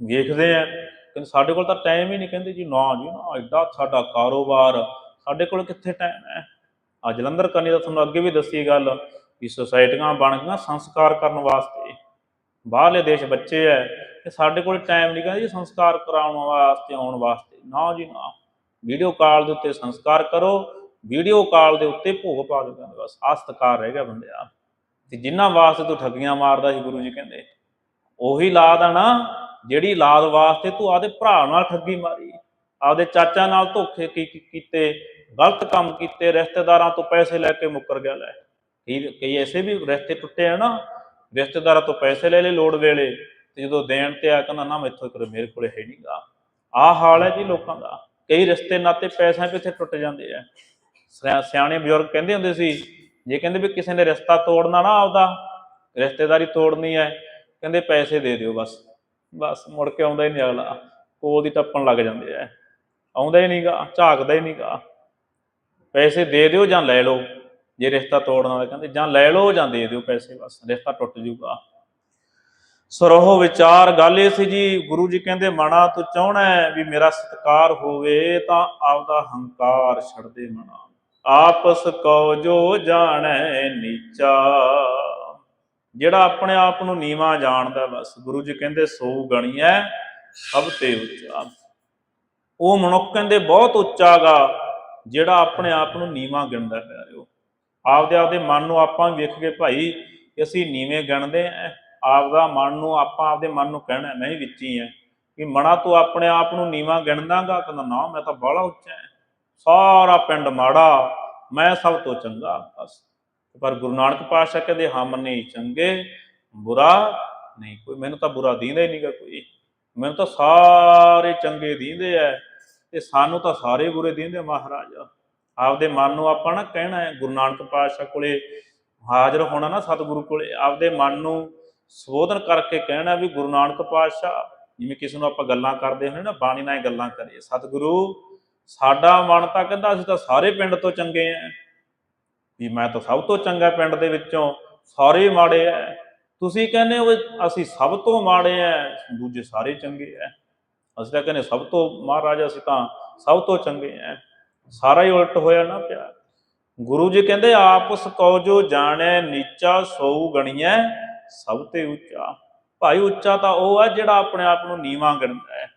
ਵੇਖਦੇ ਆ ਕਿ ਸਾਡੇ ਕੋਲ ਤਾਂ ਟਾਈਮ ਹੀ ਨਹੀਂ, ਕਹਿੰਦੇ ਜੀ ਨਾ ਜੀ ਨਾ ਐਡਾ ਸਾਡਾ ਕਾਰੋਬਾਰ ਸਾਡੇ ਕੋਲ ਕਿੱਥੇ ਟਾਈਮ ਹੈ? ਆ ਜਲੰਧਰ ਕਰਨੀ ਤਾਂ ਤੁਹਾਨੂੰ ਅੱਗੇ ਵੀ ਦੱਸੀ ਗੱਲ ਵੀ ਸੁਸਾਇਟੀਆਂ ਬਣ ਗਈਆਂ ਸੰਸਕਾਰ ਕਰਨ ਵਾਸਤੇ। ਬਾਹਰਲੇ ਦੇਸ਼ ਬੱਚੇ ਐ ਕਿ ਸਾਡੇ ਕੋਲ ਟਾਈਮ ਨਹੀਂ ਕਹਿੰਦੇ ਜੀ ਸੰਸਕਾਰ ਕਰਾਉਣ ਵਾਸਤੇ, ਆਉਣ ਵਾਸਤੇ। ਨਾ ਜੀ ਨਾ। ਵੀਡੀਓ ਕਾਲ ਦੇ ਉੱਤੇ ਸੰਸਕਾਰ ਕਰੋ ਵੀਡੀਓ ਕਾਲ ਦੇ ਉੱਤੇ ਭੋਗ ਪਾ ਦਿਓ ਬਸ। ਆਹ ਸਤਿਕਾਰ ਰਹਿ ਗਿਆ ਬੰਦਿਆ। ਤੇ ਜਿਨ੍ਹਾਂ ਵਾਸਤੇ ਤੂੰ ਠੱਗੀਆਂ ਮਾਰਦਾ ਸੀ ਗੁਰੂ ਜੀ ਕਹਿੰਦੇ, ਉਹੀ ਲਾਦ ਆ ਨਾ ਜਿਹੜੀ ਲਾਦ ਵਾਸਤੇ ਤੂੰ ਆਦੇ ਭਰਾ ਨਾਲ ਠੱਗੀ ਮਾਰੀ, ਆਪਦੇ ਚਾਚਾ ਨਾਲ ਧੋਖੇ ਕੀ- ਕੀਤੇ ਗਲਤ ਕੰਮ ਕੀਤੇ, ਰਿਸ਼ਤੇਦਾਰਾਂ ਤੋਂ ਪੈਸੇ ਲੈ ਕੇ ਮੁੱਕਰ ਗਿਆ ਲੈ। ਕਈ ਕਈ ਐਸੇ ਵੀ ਰਿਸ਼ਤੇ ਟੁੱਟੇ ਆ ਨਾ, ਰਿਸ਼ਤੇਦਾਰਾਂ ਤੋਂ ਪੈਸੇ ਲੈ ਲਏ ਲੋੜ ਵੇਲੇ, ਤੇ ਜਦੋਂ ਦੇਣ ਤੇ ਆ ਕਹਿੰਦਾ, ਨਾ, ਮੈਥੋਂ ਕਰ ਮੇਰੇ ਕੋਲੇ ਹੈ ਨਹੀਂਗਾ ਆਹ ਹਾਲ ਹੈ ਜੀ ਲੋਕਾਂ ਦਾ। ਕਈ ਰਿਸ਼ਤੇ ਨਾਤੇ ਪੈਸਿਆਂ ਪਿੱਛੇ ਟੁੱਟ ਜਾਂਦੇ ਆ। ਸਿਆ- ਸਿਆਣੇ ਬਜ਼ੁਰਗ ਕਹਿੰਦੇ ਹੁੰਦੇ ਸੀ, ਜੇ ਕਹਿੰਦੇ ਵੀ ਕਿਸੇ ਨੇ ਰਿਸ਼ਤਾ ਤੋੜਨਾ ਨਾ ਆਪਦਾ, ਰਿਸ਼ਤੇਦਾਰੀ ਤੋੜਨੀ ਹੈ, ਕਹਿੰਦੇ ਪੈਸੇ ਦੇ ਦਿਓ ਬਸ। ਬਸ, ਮੁੜ ਕੇ ਆਉਂਦਾ ਹੀ ਨਹੀਂ ਅਗਲਾ। ਕੋਲ ਦੀ ਟੱਪਣ ਲੱਗ ਜਾਂਦੇ ਆ। ਆਉਂਦਾ ਹੀ ਨਹੀਂਗਾ ਝਾਕਦਾ ਹੀ ਨਹੀਂਗਾ ਪੈਸੇ ਦੇ ਦਿਓ ਜਾਂ ਲੈ ਲਓ। ਜੇ ਰਿਸ਼ਤਾ ਤੋੜਨਾ ਤਾਂ ਕਹਿੰਦੇ, ਜਾਂ ਲੈ ਲਓ ਜਾਂ ਦੇ ਦਿਓ ਪੈਸੇ, ਬਸ ਰਿਸ਼ਤਾ ਟੁੱਟ ਜੂਗਾ ਸਰੋਹ ਵਿਚਾਰ, ਗੱਲ ਇਹ ਸੀ ਜੀ, ਗੁਰੂ ਜੀ ਕਹਿੰਦੇ ਮਣਾ ਤੂੰ ਚਾਹਣਾ ਵੀ ਮੇਰਾ ਸਤਕਾਰ ਹੋਵੇ, ਤਾਂ ਆਪਦਾ ਹੰਕਾਰ ਛੱਡ ਦੇ ਮਣਾ ਆਪਸ ਕੋ ਜੋ ਜਾਣੈ ਨੀਚਾ। ਜਿਹੜਾ ਆਪਣੇ ਆਪ ਨੂੰ ਨੀਵਾ ਜਾਣਦਾ, ਬਸ ਗੁਰੂ ਜੀ ਕਹਿੰਦੇ, ਸੋ ਗਣੀਐ ਸਭ ਤੇ ਉੱਚਾ। ਉਹ ਮਨੁੱਖ ਕਹਿੰਦੇ, ਬਹੁਤ ਉੱਚਾ ਗਾ। ਜਿਹੜਾ ਆਪਣੇ ਆਪ ਨੂੰ ਨੀਵਾ ਗਿਣਦਾ ਪਿਆਰਿਓ ਆਪਦੇ ਆਪਦੇ ਮਨ ਨੂੰ ਆਪਾਂ ਵੇਖ ਕੇ ਭਾਈ ਅਸੀਂ ਨੀਵੇਂ ਗਿਣਦੇ ਆਂ, ਆਪਦਾ ਮਨ ਨੂੰ ਆਪਾਂ ਆਪਦੇ ਮਨ ਨੂੰ ਕਹਿਣਾ, ਮੈਂ ਹੀ ਵਿੱਚ ਹੀ ਐ ਕਿ ਮਣਾ ਤੂੰ ਆਪਣੇ ਆਪ ਨੂੰ ਨੀਵਾ ਗਿਣਦਾਗਾ, ਕਹਿੰਦਾ ਨਾ, ਮੈਂ ਤਾਂ ਬਾਹਲਾ ਉੱਚਾ ਐ ਸਾਰਾ ਪਿੰਡ ਮਾੜਾ, ਮੈਂ ਸਭ ਤੋਂ ਚੰਗਾ, ਬਸ। ਪਰ ਗੁਰੂ ਨਾਨਕ ਪਾਤਸ਼ਾਹ ਕਹਿੰਦੇ, ਹਮ ਨਹੀਂ ਚੰਗੇ, ਬੁਰਾ ਨਹੀਂ। ਕੋਈ ਮੈਨੂੰ ਤਾਂ ਬੁਰਾ ਦੀਂਦਾ ਹੀ ਨਹੀਂਗਾ ਕੋਈ। ਮੈਨੂੰ ਤਾਂ ਸਾਰੇ ਚੰਗੇ ਦੀਂਦੇ ਐ ਤੇ ਸਾਨੂੰ ਤਾਂ ਸਾਰੇ ਬੁਰੇ ਦਿੰਦੇ ਮਹਾਰਾਜ ਆਪਦੇ ਮਨ ਨੂੰ ਆਪਾਂ ਨਾ ਕਹਿਣਾ ਹੈ, ਗੁਰੂ ਨਾਨਕ ਪਾਤਸ਼ਾਹ ਕੋਲੇ ਹਾਜ਼ਰ ਹੋਣਾ ਨਾ ਸਤਿਗੁਰੂ ਕੋਲੇ, ਆਪਦੇ ਮਨ ਨੂੰ ਸੰਬੋਧਨ ਕਰਕੇ ਕਹਿਣਾ ਵੀ ਗੁਰੂ ਨਾਨਕ ਪਾਤਸ਼ਾਹ, ਜਿਵੇਂ ਕਿਸੇ ਨੂੰ ਆਪਾਂ ਗੱਲਾਂ ਕਰਦੇ ਹੁੰਦੇ ਨਾ, ਬਾਣੀ ਨਾਲ ਗੱਲਾਂ ਕਰੀਏ। ਸਤਿਗੁਰੂ, ਸਾਡਾ ਮਨ ਤਾਂ ਕਹਿੰਦਾ ਅਸੀਂ ਤਾਂ ਸਾਰੇ ਪਿੰਡ ਤੋਂ ਚੰਗੇ ਆਂ। ਵੀ ਮੈਂ ਤਾਂ ਸਭ ਤੋਂ ਚੰਗਾ ਪਿੰਡ ਦੇ ਵਿੱਚੋਂ ਸਾਰੇ ਮਾੜੇ ਐ ਤੁਸੀਂ ਕਹਿੰਦੇ ਹੋ ਅਸੀਂ ਸਭ ਤੋਂ ਮਾੜੇ ਐ ਦੂਜੇ ਸਾਰੇ ਚੰਗੇ ਐ ਅਸੀਂ ਤਾਂ ਕਹਿੰਦੇ ਸਭ ਤੋਂ ਮਹਾਰਾਜ ਅਸੀਂ ਤਾਂ ਸਭ ਤੋਂ ਚੰਗੇ ਐ। ਸਾਰਾ ਹੀ ਉਲਟ ਹੋਇਆ ਨਾ ਪਿਆ। ਗੁਰੂ ਜੀ ਕਹਿੰਦੇ ਆਪਸ ਕੋ ਜੋ ਜਾਣੈ, ਨੀਚਾ ਸੋਊ ਗਣੀਐ, ਸਭ ਤੇ ਉੱਚਾ। ਭਾਈ, ਉੱਚਾ ਤਾਂ ਉਹ ਹੈ ਜਿਹੜਾ ਆਪਣੇ ਆਪ ਨੂੰ ਨੀਵਾਂ ਗਿਣਦਾ ਹੈ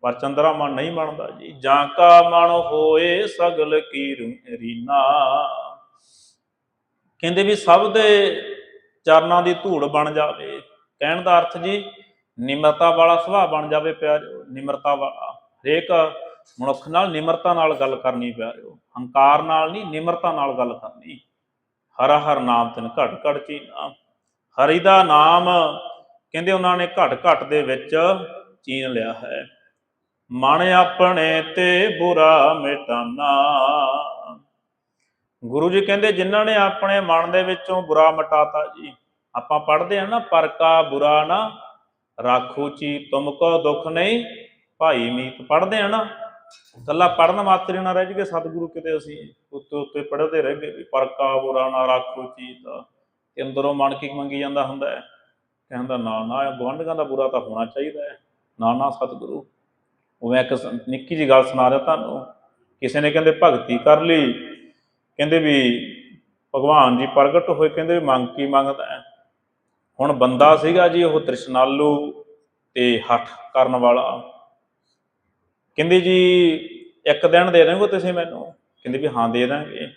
ਪਰ ਚੰਦਰਾ ਮਨ ਨਹੀਂ ਮੰਨਦਾ ਜੀ। ਜਾਂ ਕਾ ਮਨ ਹੋਏ ਸਗਲ ਕੀ ਰੂ- ਰੀਨਾ। ਕਹਿੰਦੇ ਵੀ ਸਭ ਦੇ ਚਰਨਾਂ ਦੀ ਧੂੜ ਬਣ ਜਾਵੇ। ਕਹਿਣ ਦਾ ਅਰਥ ਜੀ ਨਿਮਰਤਾ ਵਾਲਾ ਸੁਭਾਅ ਬਣ ਜਾਵੇ ਪਿਆਰਿਓ, ਨਿਮਰਤਾ ਵਾਲਾ ਹਰੇਕ ਮਨੁੱਖ ਨਾਲ ਨਿਮਰਤਾ ਨਾਲ ਗੱਲ ਕਰਨੀ ਪਿਆਰਿਓ। ਹੰਕਾਰ ਨਾਲ ਨਹੀਂ, ਨਿਮਰਤਾ ਨਾਲ ਗੱਲ ਕਰਨੀ। ਹਰ ਹਰ ਨਾਮ ਤਨ ਘਟ ਘਟ ਚੀਨਾ। ਹਰੀ ਦਾ ਨਾਮ ਕਹਿੰਦੇ ਉਹਨਾਂ ਨੇ ਘਟ ਘਟ ਦੇ ਵਿੱਚ ਚੀਨ ਲਿਆ ਹੈ। ਮਨ ਆਪਣੇ ਤੇ ਬੁਰਾ ਮਿਟਾਨਾ। ਗੁਰੂ ਜੀ ਕਹਿੰਦੇ, ਜਿਨ੍ਹਾਂ ਨੇ ਆਪਣੇ ਮਨ ਦੇ ਵਿੱਚੋਂ ਬੁਰਾ ਮਿਟਾਤਾ ਜੀ, ਆਪਾਂ ਪੜ੍ਹਦੇ ਆ ਨਾ, ਪਰ ਕਾ ਬੁਰਾ ਨਾ ਰਾਖੋ ਚੀ ਤੁਮ ਕੋ ਦੁੱਖ ਨਹੀਂ, ਭਾਈ ਮੀਤ ਪੜ੍ਹਦੇ ਆ ਨਾ। ਕੱਲਾ ਪੜਨ ਮਾਤਰ ਨਾ ਰਹਿ ਜਗੇ ਸਤਿਗੁਰੂ ਕਿਤੇ ਅਸੀਂ। ਉੱਤੇ ਉੱਤੇ ਪੜ੍ਹਦੇ ਰਹਿ ਗਏ ਵੀ ਪਰ ਕਾ ਬੁਰਾ ਨਾ ਰਾਖੋ ਚੀ ਤੇ ਅੰਦਰੋਂ ਮਨ ਕੀ ਮੰਗੀ ਜਾਂਦਾ ਹੁੰਦਾ ਹੈ। ਕਹਿੰਦਾ ਨਾ ਨਾ ਗਵਾਂਢੀਆਂ ਦਾ ਬੁਰਾ ਤਾਂ ਹੋਣਾ ਚਾਹੀਦਾ ਹੈ। ਨਾ ਨਾ, ਸਤਿਗੁਰੂ। ਉਹ ਮੈਂ ਇੱਕ ਨਿੱਕੀ ਜੀ ਗੱਲ ਸੁਣਾ ਰਿਹਾ ਤੁਹਾਨੂੰ। ਕਿਸੇ ਨੇ ਕਹਿੰਦੇ ਭਗਤੀ ਕਰ ਲਈ। ਕਹਿੰਦੇ ਵੀ ਭਗਵਾਨ ਜੀ ਪ੍ਰਗਟ ਹੋਏ, ਕਹਿੰਦੇ ਵੀ ਮੰਗ ਕੀ ਮੰਗਦਾ ਹੈ? ਹੁਣ ਬੰਦਾ ਸੀਗਾ ਜੀ ਉਹ ਤ੍ਰਿਸ਼ਨਾਲੂ ਤੇ ਹੱਠ ਕਰਨ ਵਾਲਾ। ਕਹਿੰਦੇ ਜੀ, ਇੱਕ ਦਿਨ ਦੇ ਦੇਣਗੇ ਤੁਸੀਂ ਮੈਨੂੰ? ਕਹਿੰਦੇ ਵੀ ਹਾਂ, ਦੇ ਦਾਂਗੇ।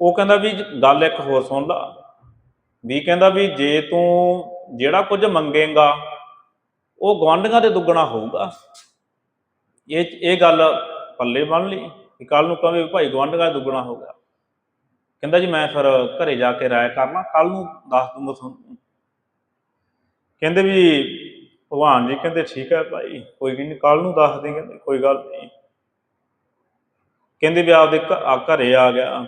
ਉਹ ਕਹਿੰਦਾ ਵੀ ਗੱਲ ਇੱਕ ਹੋਰ ਸੁਣ ਲਾ। ਵੀ ਕਹਿੰਦਾ ਵੀ ਜੇ ਤੂੰ ਜਿਹੜਾ ਕੁਝ ਮੰਗੇਗਾ, ਉਹ ਗਵਾਂਢੀਆਂ ਦੇ ਦੁੱਗਣਾ ਹੋਊਗਾ। ਇਹ ਇਹ ਗੱਲ ਪੱਲੇ ਬੰਨ ਲਈ। ਕਿ ਕੱਲ ਨੂੰ ਕਹੇ ਭਾਈ ਗਵਾਂਢੀਆਂ ਦਾ ਦੁੱਗਣਾ ਹੋਊਗਾ। ਕਹਿੰਦਾ ਜੀ ਮੈਂ ਫਿਰ ਘਰੇ ਜਾ ਕੇ ਰਾਏ ਕਰਨਾ ਕੱਲ ਨੂੰ ਦੱਸ ਦੂੰਗਾ ਤੁਹਾਨੂੰ। ਕਹਿੰਦੇ ਵੀ ਭਗਵਾਨ ਜੀ ਕਹਿੰਦੇ ਠੀਕ ਹੈ ਭਾਈ ਕੋਈ ਨਹੀਂ ਕੱਲ ਨੂੰ ਦੱਸ ਦੇ ਕਹਿੰਦੇ ਕੋਈ ਗੱਲ ਨਹੀਂ। ਕਹਿੰਦੇ ਵੀ ਆਪਦੇ ਘਰੇ ਆ ਗਿਆ।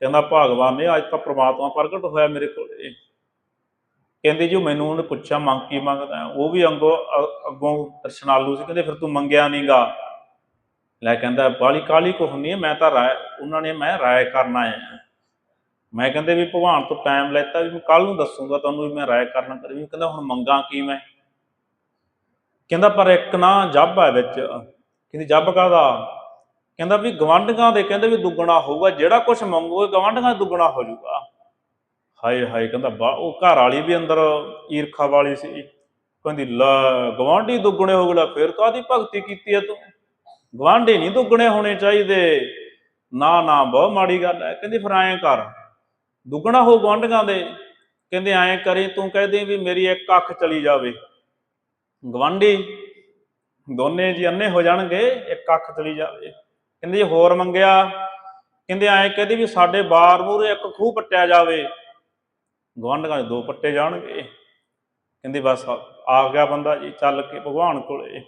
ਕਹਿੰਦਾ ਭਗਵਾਨ ਨੇ ਅੱਜ ਤਾਂ ਪ੍ਰਮਾਤਮਾ ਪ੍ਰਗਟ ਹੋਇਆ ਮੇਰੇ ਕੋਲੇ। ਕਹਿੰਦੇ ਜੀ ਉਹ ਮੈਨੂੰ ਉਹਨੇ ਪੁੱਛਿਆ ਮੰਗ ਕੀ ਮੰਗਦਾ? ਉਹ ਵੀ ਅੰਗੋ ਅੱਗੋਂ ਦਰਸ਼ਨਾਲੂ ਸੀ। ਕਹਿੰਦੇ ਫਿਰ ਤੂੰ ਮੰਗਿਆ ਨਹੀਂਗਾ ਲੈ ਕਹਿੰਦਾ ਬਾਲੀ ਕਾਲੀ ਕੁਛ ਨਹੀਂ ਹੈ, ਮੈਂ ਤਾਂ ਰਾਏ ਉਹਨਾਂ ਨੇ ਮੈਂ ਰਾਏ ਕਰਨਾ ਆਇਆ ਮੈਂ ਕਹਿੰਦੇ ਵੀ ਭਗਵਾਨ ਤੋਂ ਟਾਈਮ ਲੈਤਾ ਵੀ ਮੈਂ ਕੱਲ ਨੂੰ ਦੱਸੂਗਾ ਤੁਹਾਨੂੰ ਵੀ ਮੈਂ ਰਾਏ ਕਰਨਾ ਕਰੀ। ਵੀ ਕਹਿੰਦਾ ਹੁਣ ਮੰਗਾ ਕੀ ਮੈਂ? ਕਹਿੰਦਾ ਪਰ ਇੱਕ ਨਾ ਜੱਬ ਹੈ ਵਿੱਚ। ਕਹਿੰਦੀ ਜੱਬ ਕਾਦਾ ਕਹਿੰਦਾ ਵੀ ਗਵਾਂਢੀਆਂ ਦੇ ਕਹਿੰਦੇ ਵੀ ਦੁੱਗਣਾ ਹੋਊਗਾ, ਜਿਹੜਾ ਕੁਝ ਮੰਗੋਗੇ ਗਵਾਂਢੀਆਂ ਦੁੱਗਣਾ ਹੋ ਜਾਊਗਾ। ਹਾਏ ਹਾਏ, ਕਹਿੰਦਾ ਬਾ, ਉਹ ਘਰ ਵਾਲੀ ਵੀ ਅੰਦਰ ਈਰਖਾ ਵਾਲੀ ਸੀ। ਕਹਿੰਦੀ, ਲੈ ਗਵਾਂਢੀ ਦੁੱਗਣੇ ਹੋ ਗਏ ਫਿਰ ਕਾਦੀ ਭਗਤੀ ਕੀਤੀ ਹੈ ਤੂੰ? ਗਵਾਂਢੀ ਨਹੀਂ ਦੁੱਗਣੇ ਹੋਣੇ ਚਾਹੀਦੇ। ਨਾ ਨਾ, ਬਹੁਤ ਮਾੜੀ ਗੱਲ ਹੈ। ਕਹਿੰਦੀ ਫਿਰ ਐਂ ਕਰ ਦੁੱਗਣਾ ਹੋ ਗਵਾਂਢੀਆਂ ਦੇ। ਕਹਿੰਦੇ ਐਂ ਕਰੀ, ਤੂੰ ਕਹਦੇ ਵੀ ਮੇਰੀ ਇੱਕ ਅੱਖ ਚਲੀ ਜਾਵੇ। ਗਵਾਂਢੀ ਦੋਨੇ ਜੀ ਅੰਨੇ ਹੋ ਜਾਣਗੇ, ਇੱਕ ਅੱਖ ਚਲੀ ਜਾਵੇ। ਕਹਿੰਦੇ ਜੇ ਹੋਰ ਮੰਗਿਆ। ਕਹਿੰਦੇ ਐਂ ਕਹਦੇ ਵੀ ਸਾਡੇ ਬਾਰ ਮੂਹਰੇ ਇੱਕ ਖੂਹ ਪੱਟਿਆ ਜਾਵੇ। ਗਵਾਂਢੀਆਂ ਦੇ ਦੋ ਪੱਟੇ ਜਾਣਗੇ। ਕਹਿੰਦੇ ਬਸ ਆ ਗਿਆ ਬੰਦਾ ਜੀ, ਚੱਲ ਕੇ ਭਗਵਾਨ ਕੋਲੇ।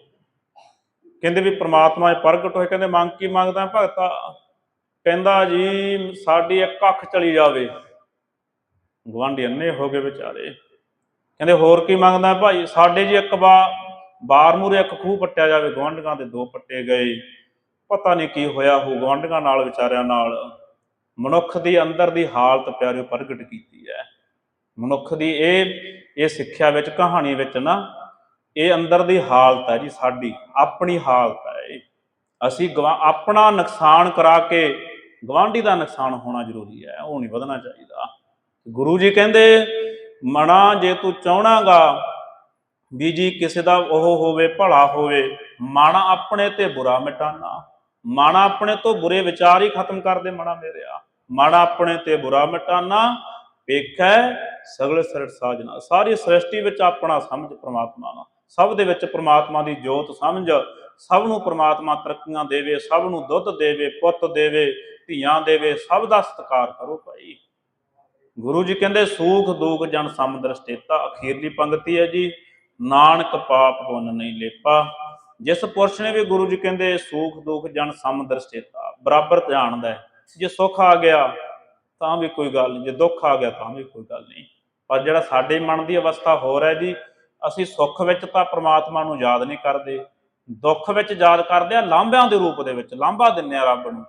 ਕਹਿੰਦੇ ਵੀ ਪ੍ਰਮਾਤਮਾ ਇਹ ਪ੍ਰਗਟ ਹੋਏ। ਕਹਿੰਦੇ ਮੰਗ ਕੀ ਮੰਗਦਾ ਭਗਤਾ? ਕਹਿੰਦਾ ਜੀ, ਸਾਡੀ ਇੱਕ ਅੱਖ ਚਲੀ ਜਾਵੇ। ਗਵਾਂਢੀ ਅੰਨੇ ਹੋ ਗਏ ਵਿਚਾਰੇ। ਕਹਿੰਦੇ, ਹੋਰ ਕੀ ਮੰਗਦਾ ਭਾਈ? ਸਾਡੇ ਜੀ ਇੱਕ ਬਾ, ਬਾਰ ਮੂਰੇ ਇੱਕ ਖੂਹ ਪੱਟਿਆ ਜਾਵੇ ਗਵਾਂਢੀਆਂ ਦੇ ਦੋ ਪੱਟੇ ਗਏ। ਪਤਾ ਨਹੀਂ ਕੀ ਹੋਇਆ ਹੋ ਗਵਾਂਢੀਆਂ ਨਾਲ, ਵਿਚਾਰਿਆਂ ਨਾਲ। ਮਨੁੱਖ ਦੀ ਅੰਦਰ ਦੀ ਹਾਲਤ ਪਿਆਰਿਓ ਪ੍ਰਗਟ ਕੀਤੀ ਹੈ। ਮਨੁੱਖ ਦੀ ਇਹ ਇਹ ਸਿੱਖਿਆ ਵਿੱਚ, ਕਹਾਣੀ ਵਿੱਚ ਨਾ, ਇਹ ਅੰਦਰ ਦੀ ਹਾਲਤ ਹੈ ਜੀ ਸਾਡੀ। ਆਪਣੀ ਹਾਲਤ ਹੈ ਇਹ। ਅਸੀਂ ਗਵਾ- ਆਪਣਾ ਨੁਕਸਾਨ ਕਰਾ ਕੇ ਗਵਾਂਢੀ ਦਾ ਨੁਕਸਾਨ ਹੋਣਾ ਜ਼ਰੂਰੀ ਹੈ। ਉਹ ਨਹੀਂ ਵਧਣਾ ਚਾਹੀਦਾ। ਗੁਰੂ ਜੀ ਕਹਿੰਦੇ, ਮਣਾ ਜੇ ਤੂੰ ਚਾਹਣਾਗਾ ਵੀ ਜੀ ਕਿਸੇ ਦਾ ਉਹ ਹੋਵੇ, ਭਲਾ ਹੋਵੇ ਮਨ ਆਪਣੇ ਤੇ ਬੁਰਾ ਮਿਟਾਨਾ। ਮਨ ਆਪਣੇ ਤੋਂ ਬੁਰੇ ਵਿਚਾਰ ਹੀ ਖਤਮ ਕਰ ਦੇ ਮਣਾ ਮੇਰਿਆ ਮਨ ਆਪਣੇ ਤੇ ਬੁਰਾ ਮਿਟਾਨਾ, ਵੇਖੈ ਸਗਲ ਸਰਟ ਸਾਜਨਾ। ਸਾਰੀ ਸ੍ਰਿਸ਼ਟੀ ਵਿੱਚ ਆਪਣਾ ਸਮਝ ਪ੍ਰਮਾਤਮਾ ਦਾ ਸਭ ਦੇ ਵਿੱਚ ਪ੍ਰਮਾਤਮਾ ਦੀ ਜੋਤ ਸਮਝ। ਸਭ ਨੂੰ ਪ੍ਰਮਾਤਮਾ ਤਰੱਕੀਆਂ ਦੇਵੇ, ਸਭ ਨੂੰ ਦੁੱਧ ਦੇਵੇ, ਪੁੱਤ ਦੇਵੇ, ਧੀਆਂ ਦੇਵੇ, ਸਭ ਦਾ ਸਤਿਕਾਰ ਕਰੋ ਭਾਈ। ਗੁਰੂ ਜੀ ਕਹਿੰਦੇ, ਸੂਖ ਦੂਖ ਜਨ ਸਮਦਰ ਸਟੇਤਾ ਅਖੀਰਲੀ ਪੰਕਤੀ ਹੈ ਜੀ। ਨਾਨਕ ਪਾਪ ਪੁੰਨ ਨਹੀਂ ਲੇਪਾ। ਜਿਸ ਪੁਰਸ਼ ਨੇ ਵੀ ਗੁਰੂ ਜੀ ਕਹਿੰਦੇ, ਸੂਖ ਦੁੱਖ ਜਨ ਸਮਦਰ ਸਟੇਤਾ ਬਰਾਬਰ ਜਾਣਦਾ ਹੈ। ਜੇ ਸੁੱਖ ਆ ਗਿਆ, ਤਾਂ ਵੀ ਕੋਈ ਗੱਲ ਨਹੀਂ। ਜੇ ਦੁੱਖ ਆ ਗਿਆ, ਤਾਂ ਵੀ ਕੋਈ ਗੱਲ ਨਹੀਂ। ਪਰ ਜਿਹੜਾ ਸਾਡੇ ਮਨ ਦੀ ਅਵਸਥਾ ਹੋਰ ਹੈ ਜੀ, ਅਸੀਂ ਸੁੱਖ ਵਿੱਚ ਤਾਂ ਪ੍ਰਮਾਤਮਾ ਨੂੰ ਯਾਦ ਨਹੀਂ ਕਰਦੇ। ਦੁੱਖ ਵਿੱਚ ਯਾਦ ਕਰਦੇ ਆ ਲਾਂਭਿਆਂ ਦੇ ਰੂਪ ਦੇ ਵਿੱਚ, ਲਾਂਭਾ ਦਿੰਨੇ ਆ ਰੱਬ ਨੂੰ।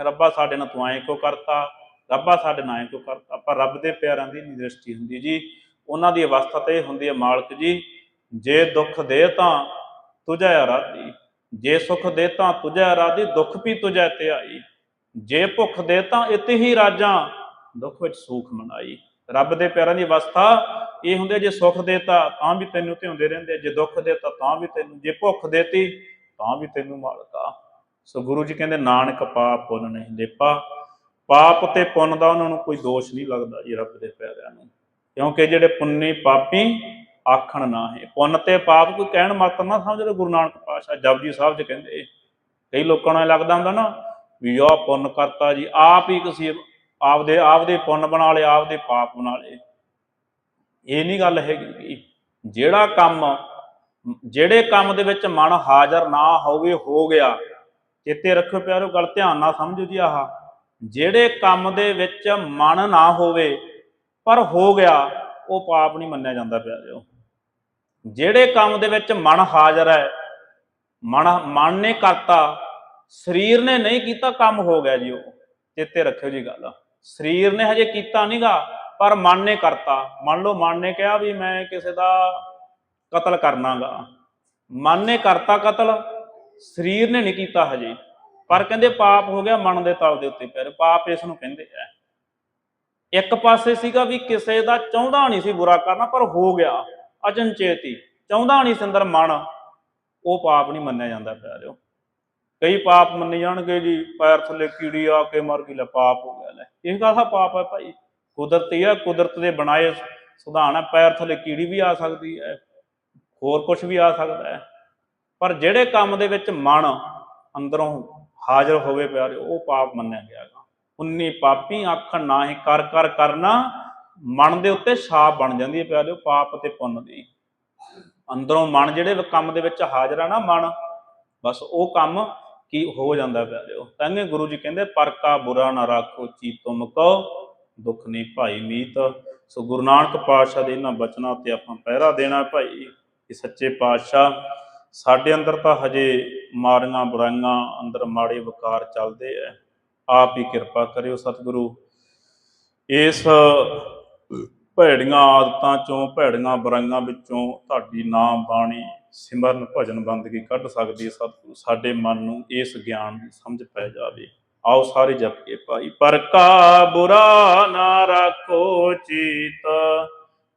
ਰੱਬਾ ਸਾਡੇ ਨਾਲ ਤੂੰ ਐਂ ਕਿਉਂ ਕਰਤਾ? ਰੱਬਾ ਸਾਡੇ ਨਾਂ ਐਂ ਕਿਉਂ ਕਰਤਾ ਪਰ ਰੱਬ ਦੇ ਪਿਆਰਾਂ ਦੀ ਨਹੀਂ ਦ੍ਰਿਸ਼ਟੀ ਹੁੰਦੀ ਜੀ। ਉਹਨਾਂ ਦੀ ਅਵਸਥਾ ਤੇ ਇਹ ਹੁੰਦੀ ਹੈ, ਮਾਲਕ ਜੀ, ਜੇ ਦੁੱਖ ਦੇ ਤਾਂ ਤੁਝੈ ਅਰਾਧੀ ਜੇ ਸੁਖ ਦੇ ਤਾਂ ਤੁਝੈ ਅਰਾਧੀ ਦੁੱਖ ਵੀ ਤੁਝੈ ਤੇ ਆਈ। ਜੇ ਭੁੱਖ ਦੇ ਤਾਂ ਇਤੇ ਹੀ ਰਾਜਾਂ, ਦੁੱਖ ਵਿੱਚ ਸੁਖ ਮਨਾਈ। ਰੱਬ ਦੇ ਪਿਆਰਾਂ ਦੀ ਅਵਸਥਾ ਇਹ ਹੁੰਦੀ ਜੇ ਸੁਖ ਦੇਤਾ ਤਾਂ ਵੀ ਤੈਨੂੰ ਧਿਆਉਂਦੇ ਰਹਿੰਦੇ ਜੇ ਦੁੱਖ ਦੇਤਾ ਤਾਂ ਵੀ ਤੈਨੂੰ, ਜੇ ਭੁੱਖ ਦੇਤੀ ਤਾਂ ਵੀ ਤੈਨੂੰ ਮਾਲਕਾ ਸੋ ਗੁਰੂ ਜੀ ਕਹਿੰਦੇ, ਨਾਨਕ ਪਾਪ ਪੁੰਨ ਨਹੀਂ ਲੇਪਾ। ਪਾਪ ਤੇ ਪੁੰਨ ਦਾ ਉਹਨਾਂ ਨੂੰ ਕੋਈ ਦੋਸ਼ ਨਹੀਂ ਲੱਗਦਾ ਜੀ ਰੱਬ ਦੇ ਪਿਆਰਿਆਂ ਨੂੰ। ਕਿਉਂਕਿ ਜਿਹੜੇ ਪੁੰਨੀ ਪਾਪੀ ਆਖਣ ਨਾ ਹੈ। ਪੁੰਨ ਤੇ ਪਾਪ ਕੋਈ ਕਹਿਣ ਮਾਤਰ ਨਾ ਸਮਝਦੇ, ਗੁਰੂ ਨਾਨਕ ਪਾਤਸ਼ਾਹ ਜਪਜੀ ਸਾਹਿਬ ਚ ਕਹਿੰਦੇ, ਕਈ ਲੋਕਾਂ ਨੂੰ ਇਹ ਲੱਗਦਾ ਹੁੰਦਾ ਨਾ ਵੀ ਆਹ ਪੁੰਨ ਕਰਤਾ ਜੀ, ਆਪ ਹੀ ਕਿਸੇ ਆਪਦੇ ਆਪਦੇ ਪੁੰਨ ਬਣਾ ਲਏ, ਆਪਦੇ ਪਾਪ ਬਣਾ ਲਏ। ਇਹ ਨਹੀਂ ਗੱਲ ਹੈਗੀ ਜਿਹੜਾ ਕੰਮ, ਜਿਹੜੇ ਕੰਮ ਦੇ ਵਿੱਚ ਮਨ ਹਾਜ਼ਰ ਨਾ ਹੋਵੇ, ਹੋ ਗਿਆ, ਚੇਤੇ ਰੱਖਿਓ ਪਿਆਰੋ, ਗੱਲ ਧਿਆਨ ਨਾਲ ਸਮਝੋ ਜੀ ਆਹ। ਜਿਹੜੇ ਕੰਮ ਦੇ ਵਿੱਚ ਮਨ ਨਾ ਹੋਵੇ, ਪਰ ਹੋ ਗਿਆ, ਉਹ ਪਾਪ ਨਹੀਂ ਮੰਨਿਆ ਜਾਂਦਾ ਪਿਆ ਪਿਆਰਿਓ ਜਿਹੜੇ ਕੰਮ ਦੇ ਵਿੱਚ ਮਨ ਹਾਜ਼ਰ ਹੈ, ਮਨ ਮਨ ਨੇ ਕਰਤਾ, ਸਰੀਰ ਨੇ ਨਹੀਂ ਕੀਤਾ, ਕੰਮ ਹੋ ਗਿਆ ਜੀ ਉਹ। ਚੇਤੇ ਰੱਖਿਓ ਜੀ ਗੱਲ। ਸਰੀਰ ਨੇ ਹਜੇ ਕੀਤਾ ਨਹੀਂਗਾ ਪਰ ਮਨ ਨੇ ਕਰਤਾ। ਮੰਨ ਲਓ ਮਨ ਨੇ ਕਿਹਾ ਵੀ ਮੈਂ ਕਿਸੇ ਦਾ ਕਤਲ ਕਰਨਾਗਾ। ਮਨ ਨੇ ਕਰਤਾ ਕਤਲ, ਸਰੀਰ ਨੇ ਨਹੀਂ ਕੀਤਾ ਹਜੇ। ਪਰ ਕਹਿੰਦੇ ਪਾਪ ਹੋ ਗਿਆ ਮਨ ਦੇ ਤਲ ਦੇ ਉੱਤੇ ਪਿਆ ਪਾਪ ਇਸ ਨੂੰ ਕਹਿੰਦੇ ਆ। ਇੱਕ ਪਾਸੇ ਸੀਗਾ ਵੀ ਕਿਸੇ ਦਾ ਚਾਹੁੰਦਾ ਨਹੀਂ ਸੀ ਬੁਰਾ ਕਰਨਾ, ਪਰ ਹੋ ਗਿਆ, ਅਚਨਚੇਤੀ। ਚਾਹੁੰਦਾ ਨਹੀਂ ਸੀ ਮਨ, ਉਹ ਪਾਪ ਨਹੀਂ ਮੰਨਿਆ ਜਾਂਦਾ ਪਿਆਰਿਓ। ਕਈ ਪਾਪ ਮੰਨੇ ਜਾਣਗੇ ਜੀ, ਪੈਰ ਥੱਲੇ ਕੀੜੀ ਆ ਕੇ ਮਰ ਗਈ, ਲੈ ਪਾਪ ਹੋ ਗਿਆ, ਲੈ। ਇਹ ਕਾਸਾ ਪਾਪ ਹੈ ਭਾਈ? ਕੁਦਰਤੀ ਆ, ਕੁਦਰਤ ਦੇ ਬਣਾਏ ਸੁਧਾਨ ਹੈ, ਪੈਰ ਥੱਲੇ ਕੀੜੀ ਵੀ ਆ ਸਕਦੀ ਹੈ, ਹੋਰ ਕੁਝ ਵੀ ਆ ਸਕਦਾ ਹੈ। ਪਰ ਜਿਹੜੇ ਕੰਮ ਦੇ ਵਿੱਚ ਮਨ ਅੰਦਰੋਂ ਹਾਜ਼ਰ ਹੋਵੇ ਪਿਆਰੇ, ਉਹ ਪਾਪ ਮੰਨਿਆ ਗਿਆਗਾ ਉਨੀ ਪਾਪੀ ਆਖਣ ਨਾ ਹੀ ਕਰ ਕਰ, ਕਰਨਾ ਮਨ ਦੇ ਉੱਤੇ ਛਾਪ ਬਣ ਜਾਂਦੀ ਹੈ ਪਿਆਰੇ ਪਾਪ ਤੇ ਪੁੰਨ ਦੀ। ਅੰਦਰੋਂ ਮਨ ਜਿਹੜੇ ਕੰਮ ਦੇ ਵਿੱਚ ਹਾਜ਼ਰ ਆ ਨਾ ਮਨ, ਬਸ ਉਹ ਕੰਮ ਕੀ ਹੋ ਜਾਂਦਾ ਪਿਆਰਿਓ ਤਾਂਗੇ ਗੁਰੂ ਜੀ ਕਹਿੰਦੇ ਪਰਕਾ ਬੁਰਾ ਨਾ ਰੱਖੋ, ਚੀਤੋ ਮੁਕੋ, ਦੁੱਖ ਨਹੀਂ ਭਾਈ ਮੀਤ। ਸੋ ਗੁਰੂ ਨਾਨਕ ਪਾਤਸ਼ਾਹ ਦੇ ਇਹਨਾਂ ਬਚਨਾਂ ਤੇ ਆਪਾਂ ਪਹਿਰਾ ਦੇਣਾ ਭਾਈ, ਕਿ ਸੱਚੇ ਪਾਤਸ਼ਾਹ ਸਾਡੇ ਅੰਦਰ ਤਾਂ ਹਜੇ ਮਾਰੀਆਂ ਬੁਰਾਈਆਂ ਅੰਦਰ ਮਾੜੇ ਵਿਕਾਰ ਚੱਲਦੇ ਐ। ਆਪ ਹੀ ਕਿਰਪਾ ਕਰਿਓ ਸਤਿਗੁਰੂ। ਇਸ ਭੈੜੀਆਂ ਆਦਤਾਂ ਚੋਂ, ਭੈੜੀਆਂ ਬੁਰਾਈਆਂ ਵਿੱਚੋਂ ਤੁਹਾਡੀ ਨਾਮ ਬਾਣੀ ਸਿਮਰਨ ਭਜਨ ਬੰਦਗੀ ਕੱਢ ਸਕਦੀ ਹੈ ਸਤਿਗੁਰੂ। ਸਾਡੇ ਮਨ ਨੂੰ ਇਸ ਗਿਆਨ ਦੀ ਸਮਝ ਪੈ ਜਾਵੇ। ਆਓ ਸਾਰੇ ਜਪ ਕੇ ਭਾਈ, ਪਰ ਕਾ ਬੁਰਾ ਨਾ ਰੱਖੋ ਚੀਤ।